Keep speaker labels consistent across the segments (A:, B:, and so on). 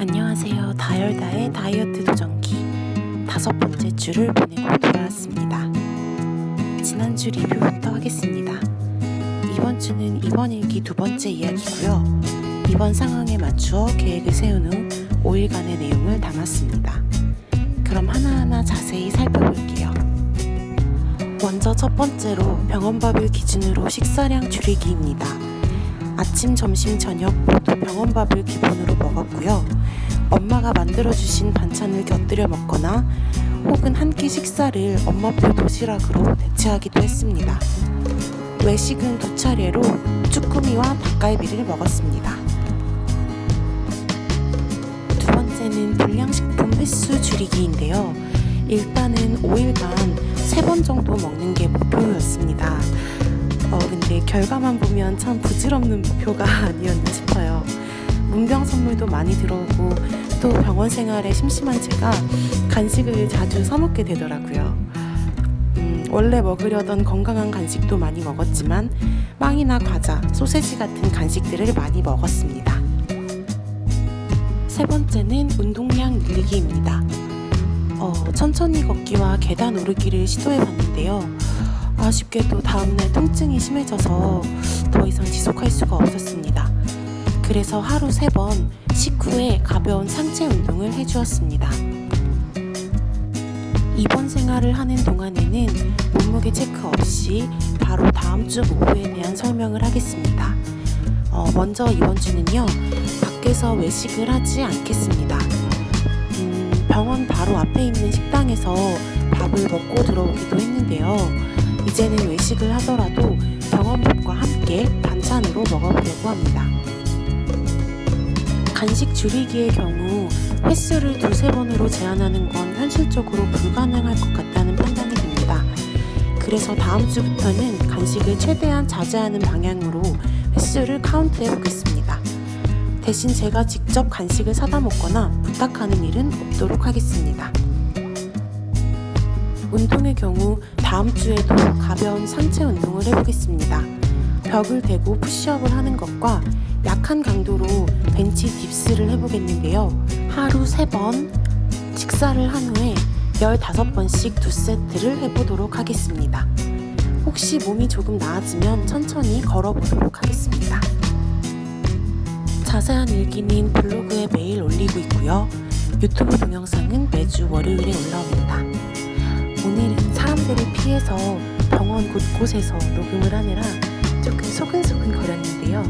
A: 안녕하세요. 다열다의 다이어트 도전기 다섯 번째 주를 보내고 돌아왔습니다. 지난주 리뷰부터 하겠습니다. 이번 주는 이번 일기 두 번째 이야기고요. 이번 상황에 맞추어 계획을 세운 후 5일간의 내용을 담았습니다. 그럼 하나하나 자세히 살펴볼게요. 먼저 첫 번째로 병원밥을 기준으로 식사량 줄이기입니다. 아침, 점심, 저녁 모두 병원밥을 기본으로 먹었고요. 엄마가 만들어주신 반찬을 곁들여 먹거나 혹은 한 끼 식사를 엄마표 도시락으로 대체하기도 했습니다. 외식은 두 차례로 쭈꾸미와 닭갈비를 먹었습니다. 두 번째는 불량식품 횟수 줄이기인데요. 일단은 5일간 3번 정도 먹는 게 목표였습니다. 어, 근데 결과만 보면 참 부질없는 목표가 아니었나 싶어요. 선물도 많이 들어오고 또 병원 생활에 심심한 제가 간식을 자주 사먹게 되더라고요. 음, 원래 먹으려던 건강한 간식도 많이 먹었지만 빵이나 과자, 소세지 같은 간식들을 많이 먹었습니다. 세 번째는 운동량 늘리기입니다. 어, 천천히 걷기와 계단 오르기를 시도해 봤는데요. 아쉽게도 다음날 통증이 심해져서 더 이상 지속할 수가 없었습니다. 그래서 하루 세 번 식후에 가벼운 상체 운동을 해주었습니다. 입원 생활을 하는 동안에는 몸무게 체크 없이 바로 다음 주 목표에 대한 설명을 하겠습니다. 어, 먼저 이번 주는요, 밖에서 외식을 하지 않겠습니다. 음, 병원 바로 앞에 있는 식당에서 밥을 먹고 들어오기도 했는데요. 이제는 외식을 하더라도 병원밥과 함께 반찬으로 먹어보려고 합니다. 간식 줄이기의 경우 횟수를 두세 번으로 제한하는 건 현실적으로 불가능할 것 같다는 판단이 듭니다. 그래서 다음 주부터는 간식을 최대한 자제하는 방향으로 횟수를 카운트해 보겠습니다. 대신 제가 직접 간식을 사다 먹거나 부탁하는 일은 없도록 하겠습니다. 운동의 경우 다음 주에도 가벼운 상체 운동을 해보겠습니다. 벽을 대고 푸시업을 하는 것과 약한 강도로 벤치 딥스를 해보겠는데요. 하루 3번 식사를 한 후에 15번씩 두 세트를 해보도록 하겠습니다. 혹시 몸이 조금 나아지면 천천히 걸어보도록 하겠습니다. 자세한 일기는 블로그에 매일 올리고 있고요. 유튜브 동영상은 매주 월요일에 올라옵니다. 오늘은 사람들을 피해서 병원 곳곳에서 녹음을 하느라 조금 소근소근 거렸는데요.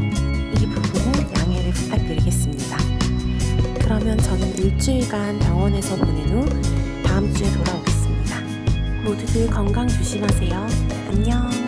A: 일주일간 병원에서 보낸 후 다음 주에 돌아오겠습니다. 모두들 건강 조심하세요. 안녕.